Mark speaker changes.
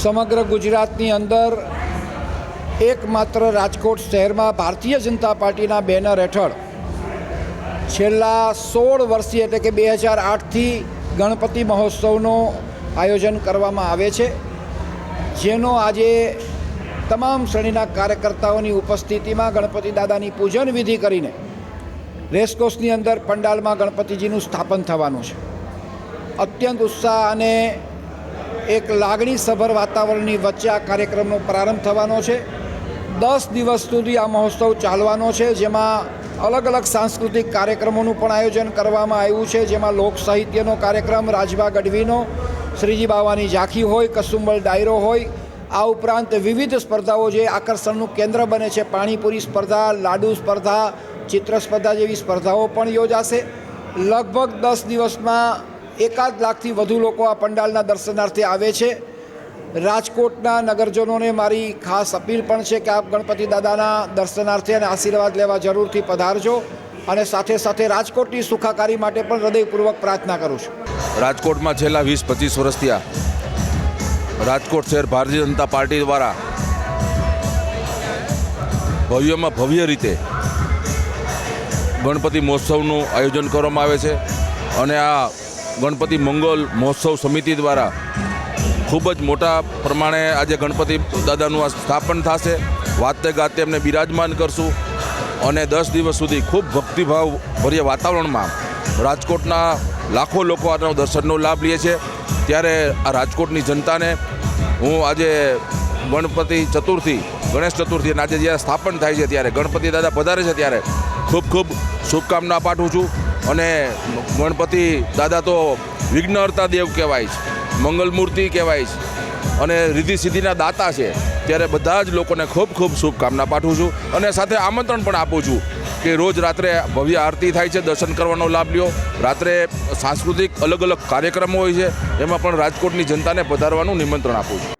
Speaker 1: સમગ્ર ગુજરાતની અંદર એકમાત્ર રાજકોટ શહેરમાં ભારતીય જનતા પાર્ટીના બેનર હેઠળ છેલ્લા સોળ વર્ષથી એટલે કે બે હજાર આઠથી ગણપતિ મહોત્સવનું આયોજન કરવામાં આવે છે, જેનો આજે તમામ શ્રેણીના કાર્યકર્તાઓની ઉપસ્થિતિમાં ગણપતિ દાદાની પૂજન વિધિ કરીને રેસકોર્સની અંદર પંડાલમાં ગણપતિજીનું સ્થાપન થવાનું છે. અત્યંત ઉત્સાહ અને એક લાગણીસભર વાતાવરણની વચ્ચે આ કાર્યક્રમનો પ્રારંભ થવાનો છે. દસ દિવસ સુધી આ મહોત્સવ ચાલવાનો છે, જેમાં અલગ અલગ સાંસ્કૃતિક કાર્યક્રમોનું પણ આયોજન કરવામાં આવ્યું છે, જેમાં લોક સાહિત્યનો કાર્યક્રમ, રાજભા ગઢવીનો, શ્રીજી બાવાની ઝાંખી હોય, કસુંબલ ડાયરો હોય, આ ઉપરાંત વિવિધ સ્પર્ધાઓ જે આકર્ષણનું કેન્દ્ર બને છે, પાણીપુરી સ્પર્ધા, લાડુ સ્પર્ધા, ચિત્ર સ્પર્ધા જેવી સ્પર્ધાઓ પણ યોજાશે. લગભગ દસ દિવસમાં એકાદ લાખથી વધુ લોકો આ પંડાલના દર્શનાર્થે આવે છે. રાજકોટના નગરજનોને મારી ખાસ અપીલ પણ છે કે આપ ગણપતિ દાદાના દર્શનાર્થે અને આશીર્વાદ લેવા જરૂરથી પધારજો અને સાથે સાથે રાજકોટની સુખાકારી માટે પણ હૃદયપૂર્વક પ્રાર્થના કરું છું.
Speaker 2: રાજકોટમાં છેલ્લા વીસ પચીસ વર્ષથી આ રાજકોટ શહેર ભારતીય જનતા પાર્ટી દ્વારા ભવ્યમાં ભવ્ય રીતે ગણપતિ મહોત્સવનું આયોજન કરવામાં આવે છે. અને આ ગણપતિ મંગોલ મહોત્સવ સમિતિ દ્વારા ખૂબ જ મોટા પ્રમાણે આજે ગણપતિ દાદાનું આ સ્થાપન થશે. વાતે ગાતે એમને બિરાજમાન કરશું અને દસ દિવસ સુધી ખૂબ ભક્તિભાવ ભર્યા વાતાવરણમાં રાજકોટના લાખો લોકો આનો દર્શનનો લાભ લે છે. ત્યારે આ રાજકોટની જનતાને હું આજે ગણપતિ ચતુર્થી, ગણેશ ચતુર્થી આજે જ્યારે સ્થાપન થાય છે ત્યારે ગણપતિ દાદા પધારે છે ત્યારે ખૂબ ખૂબ શુભકામના પાઠવું છું અને ગણપતિ દાદા તો વિઘ્નહર્તા દેવ કહેવાય છે, મંગલમૂર્તિ કહેવાય છે અને રીધિ સિદ્ધિના દાતા છે ત્યારે બધા જ લોકોને ખૂબ ખૂબ શુભકામના પાઠવું છું અને સાથે આમંત્રણ પણ આપું છું કે રોજ રાત્રે ભવ્ય આરતી થાય છે, દર્શન કરવાનો લાભ લ્યો. રાત્રે સાંસ્કૃતિક અલગ અલગ કાર્યક્રમો હોય છે, એમાં પણ રાજકોટની જનતાને પધારવાનું નિમંત્રણ આપું છું.